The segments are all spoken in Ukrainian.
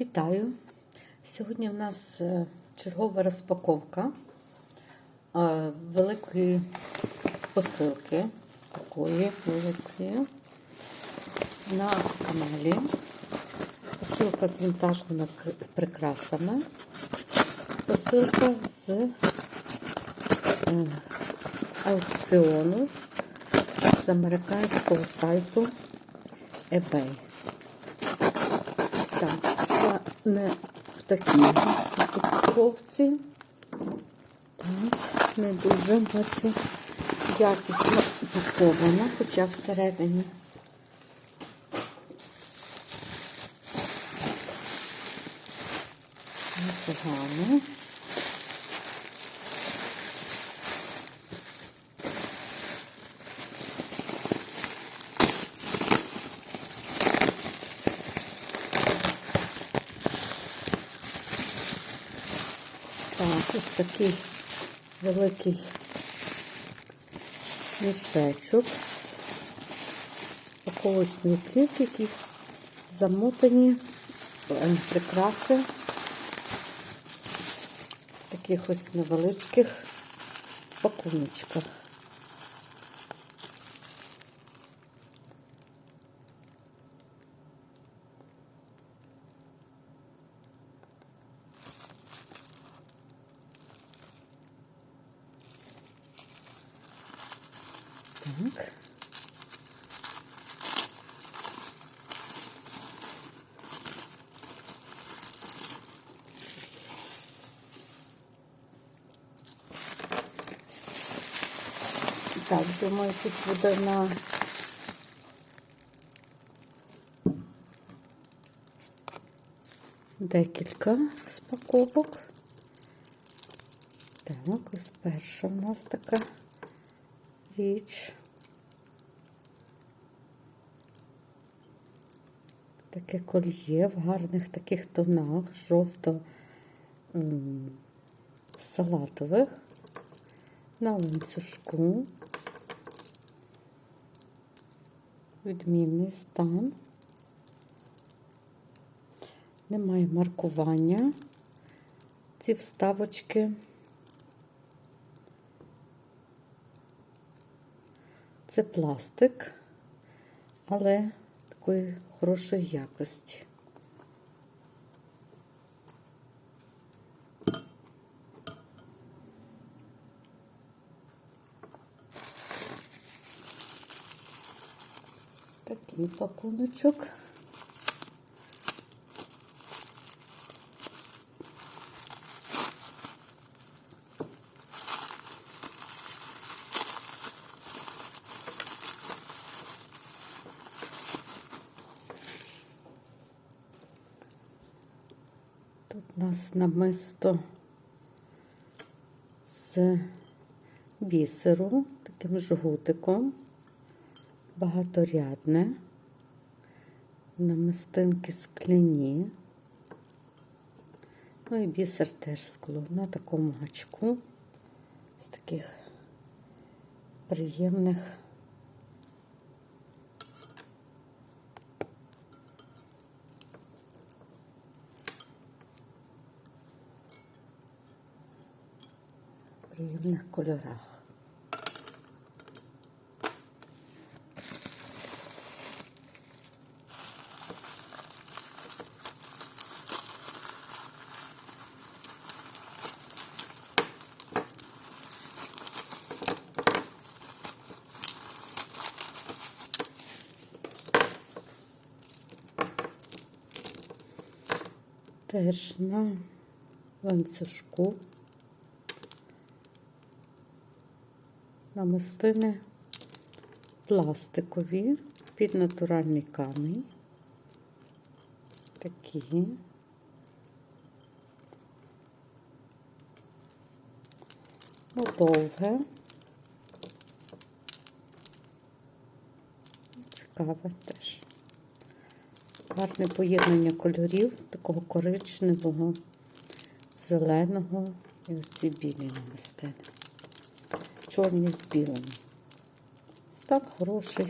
Вітаю! Сьогодні в нас е, чергова розпаковка е, великої посилки, з такої великої на каналі. Посилка з вінтажними прикрасами. Посилка з е, аукціону з американського сайту eBay. Так, не в такій упаковці. Так, не дуже бачу якісно упаковано, хоча всередині. Непогано. Так, ось такий великий мішечок смітів, які замотані е, прикраси таких ось невеличких пакуночках. Так. Так, думаю, тут буде на декілька спаковок. Так, ось перша у нас така річ. Таке кольє в гарних таких тонах, жовто-салатових, на ланцюжку. Відмінний стан. Немає маркування. Ці вставочки. Це пластик, але такої хорошої якості. Ось такий пакуночок. Тут у нас намисто з бісеру, таким жгутиком, багаторядне, намистинки скляні. Ну і бісер теж скло на такому гачку з таких приємних. приємних кольорах. Теж на ланцюжку намистини пластикові під натуральний камінь. Такі. Ну, довге. Цікаве теж. Гарне поєднання кольорів, такого коричневого, зеленого і ось ці білі намистини чорні з білим. Так хороший.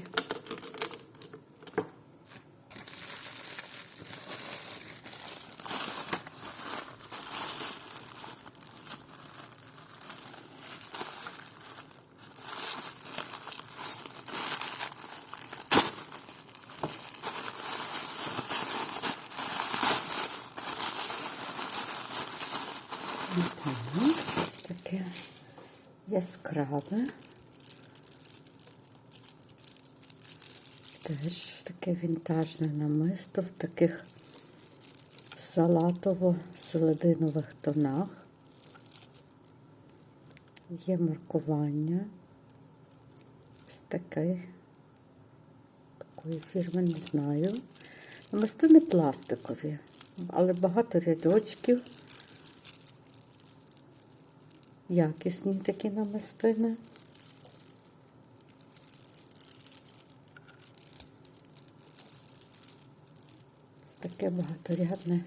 Так, ось таке яскраве. Теж таке вінтажне намисто в таких салатово-селединових тонах. Є маркування. Ось такий. Такої фірми не знаю. Намистини пластикові, але багато рядочків. Якісні такі намистини. Ось таке багаторядне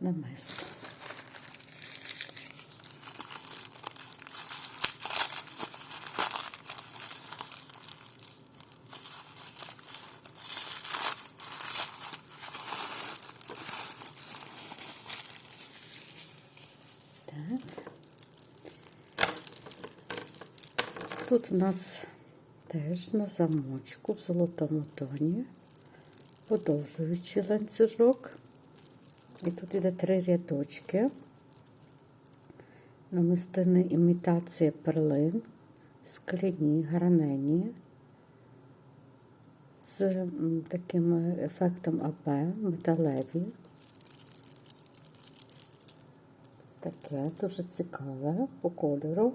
намисто. Так. Тут у нас теж на замочку в золотому тоні, подовжуючий ланцюжок. І тут іде три рядочки. Намистини імітація перлин, скляні, гранені з таким ефектом АП, металеві. Ось таке дуже цікаве по кольору.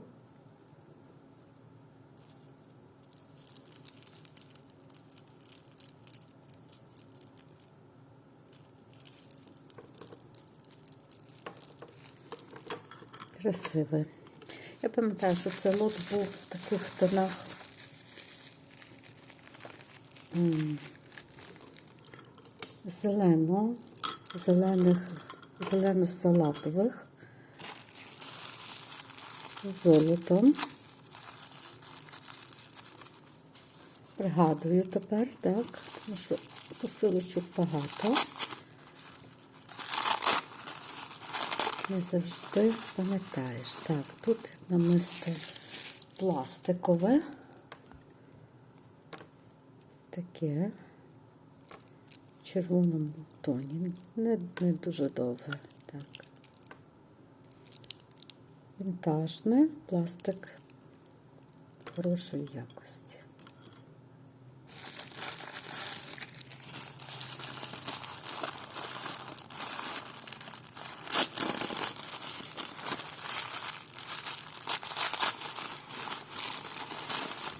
Красиве. Я пам'ятаю, що цей лот був в таких тонах зелено, зелених, зелено-салатових золотом. Пригадую тепер, так, тому що посилочок багато. Не завжди пам'ятаєш. Так, тут намисто пластикове. Таке в червоному тоні. Не, не дуже довге. Так. Вінтажне, пластик хорошої якості.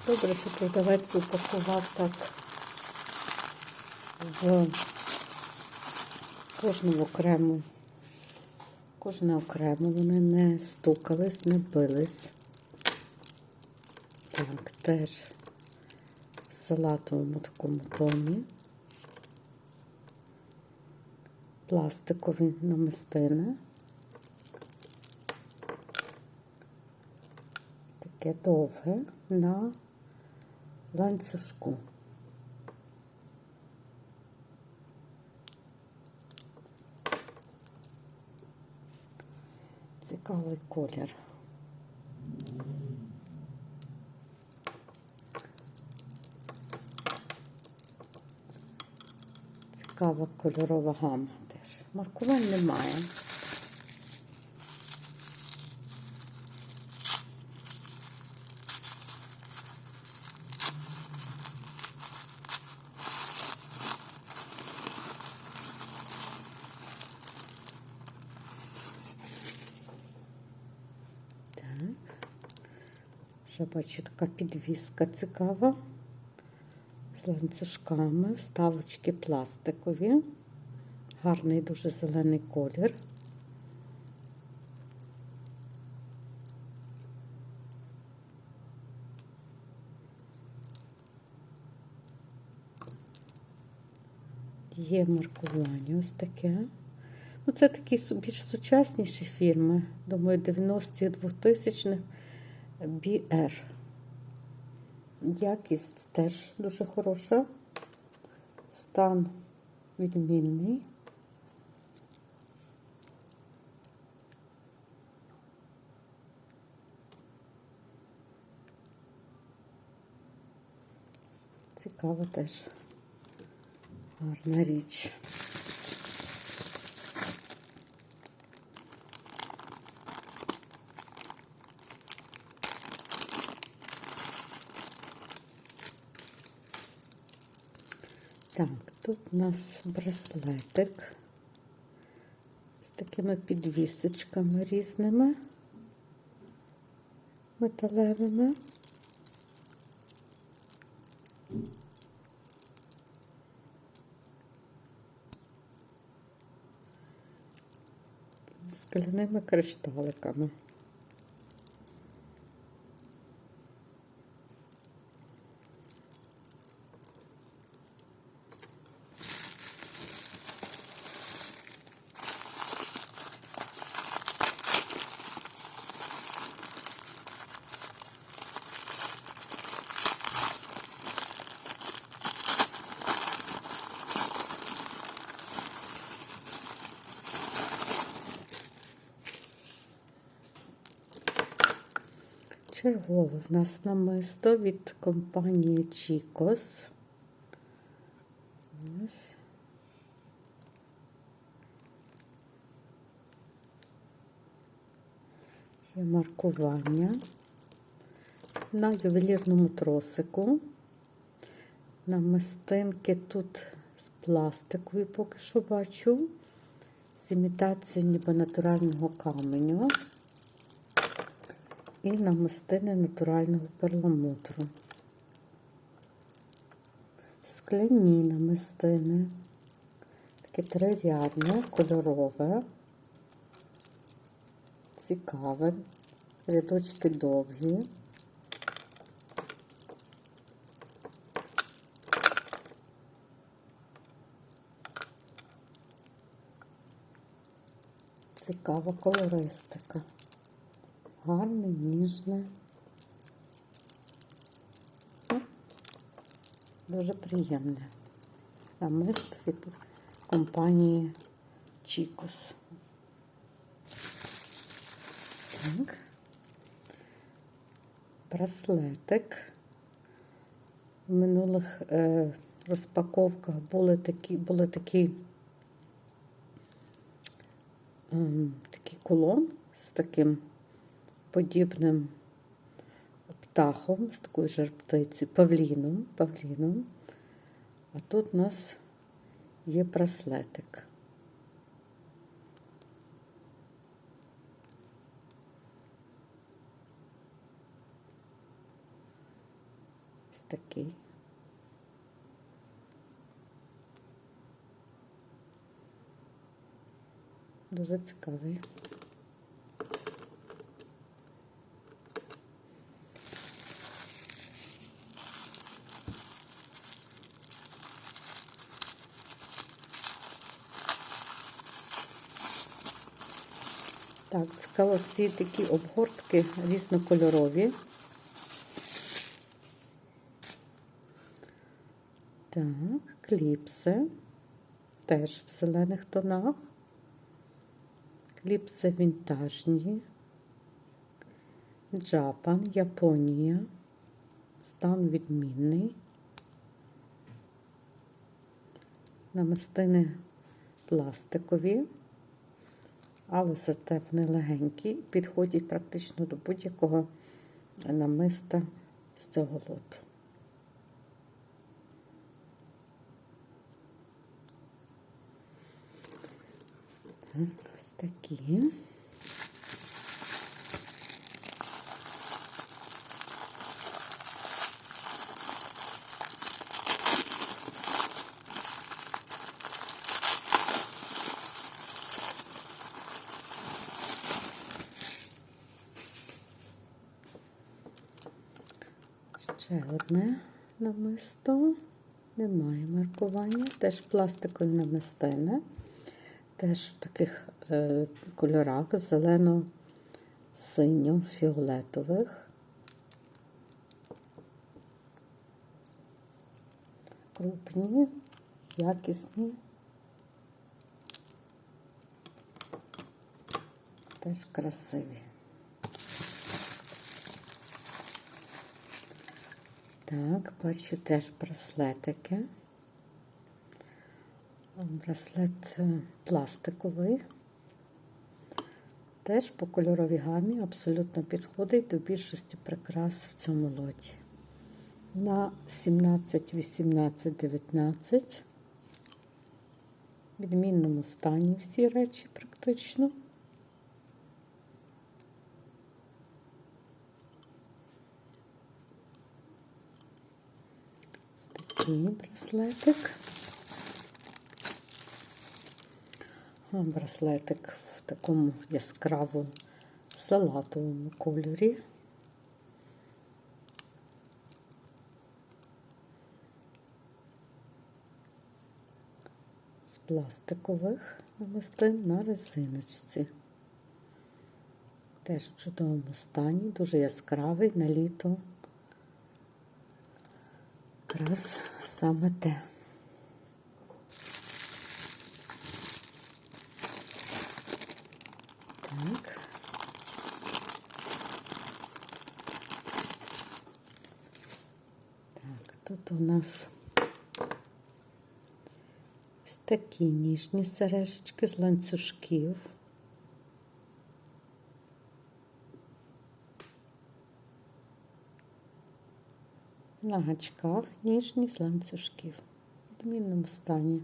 Добре, що продавець упакував так в кожну окрему. Кожне окремо вони не стукались, не бились. Так, теж в салатовому такому тоні. Пластикові намистини. Таке довге на ланцюжку. Цікавий колір. Цікава кольорова гама теж. Маркувань немає. Так. Вже бачу, така підвіска цікава. З ланцюжками, вставочки пластикові. Гарний дуже зелений колір. Є маркування ось таке. Ну, це такі більш сучасніші фільми. Думаю, 90-х, 2000-х BR. Якість теж дуже хороша. Стан відмінний. Цікава теж гарна річ. Так, тут у нас браслетик з такими підвісочками різними металевими. З скляними кришталиками. Чергове в нас намисто від компанії Chicos. Ось. Є маркування на ювелірному тросику. Намистинки тут пластикові поки що бачу, з імітацією ніби натурального каменю і намистини натурального перламутру. Скляні намистини, таке трирядне, кольорове, цікаве, рядочки довгі. Цікава колористика гарне, ніжне. Дуже приємне. Намист від компанії Chicos. Так. Браслетик. В минулих е, розпаковках були такі, були такі, е, такий колон з таким подібним птахом, з такою ж птиці, павліном, павліном. А тут у нас є браслетик. Ось такий. Дуже цікавий. Цікаво, всі такі обгортки різнокольорові. Так, кліпси. Теж в зелених тонах. Кліпси вінтажні. Джапан, Японія. Стан відмінний. Намистини пластикові але зате вони легенькі, підходять практично до будь-якого намиста з цього лоту. Так, ось такі. Ще одне намисто. Немає маркування. Теж пластикові намистини. Теж в таких е, кольорах зелено-синьо-фіолетових. Крупні, якісні. Теж красиві. Так, бачу теж браслетики. Браслет е, пластиковий. Теж по кольоровій гамі абсолютно підходить до більшості прикрас в цьому лоті. На 17, 18, 19 В відмінному стані всі речі практично. Ось такий браслетик. Браслетик в такому яскравому салатовому кольорі. З пластикових намистин на резиночці. Теж в чудовому стані, дуже яскравий на літо. Якраз саме те. Так. Так, тут у нас такі ніжні сережечки з ланцюжків. На гачках ніжні з ланцюжків. В відмінному стані.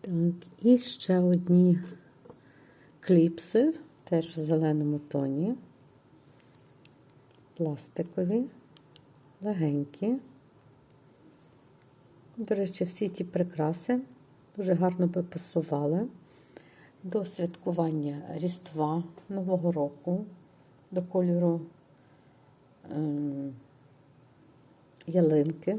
Так, і ще одні кліпси, теж в зеленому тоні. Пластикові, легенькі. До речі, всі ті прикраси дуже гарно би пасували до святкування Різдва Нового року, до кольору ем, ялинки.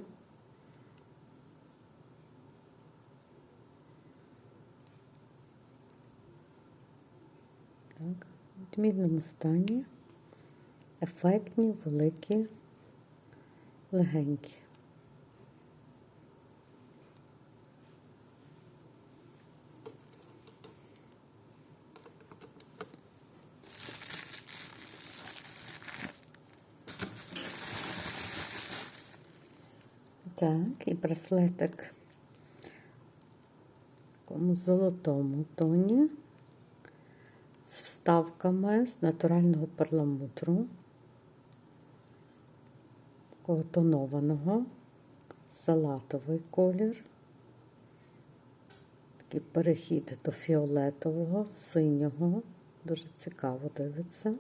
Так, в відмінному стані, ефектні, великі, легенькі. Так, і браслетик. В такому золотому тоні. З вставками з натурального перламутру, такого тонованого, салатовий колір, такий перехід до фіолетового, синього, дуже цікаво дивиться.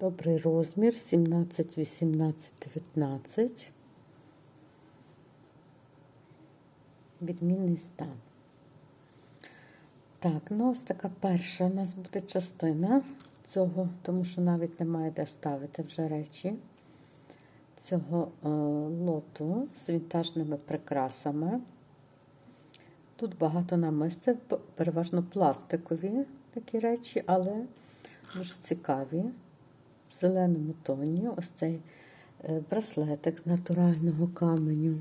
Добрий розмір 17, 18, 19. Відмінний стан. Так, ну ось така перша у нас буде частина цього, тому що навіть немає де ставити вже речі цього е, лоту з вінтажними прикрасами. Тут багато намистя, переважно пластикові такі речі, але дуже цікаві. Зеленому тоні ось цей е, браслетик з натурального каменю,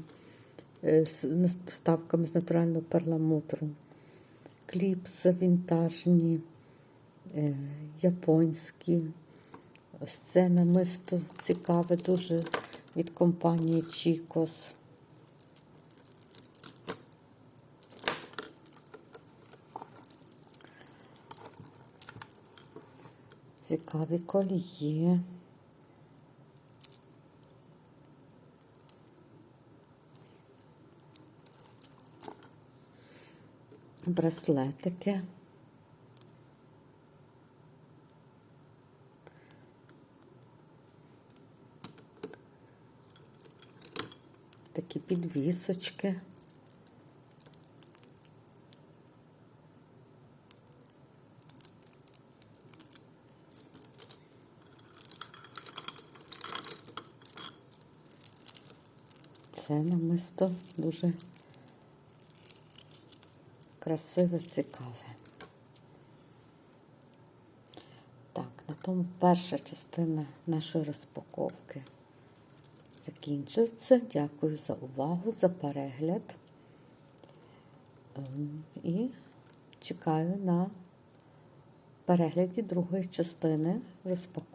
е, з вставками з натурального перламутру, кліпси вінтажні, е, японські. Ось це намисто цікаве, дуже від компанії Чікос. Цікаві колії. Браслетики. Такі підвісочки. Це намисто дуже красиве, цікаве. Так, на тому перша частина нашої розпаковки закінчується. Дякую за увагу, за перегляд. Ем, І чекаю на перегляді другої частини розпаковки.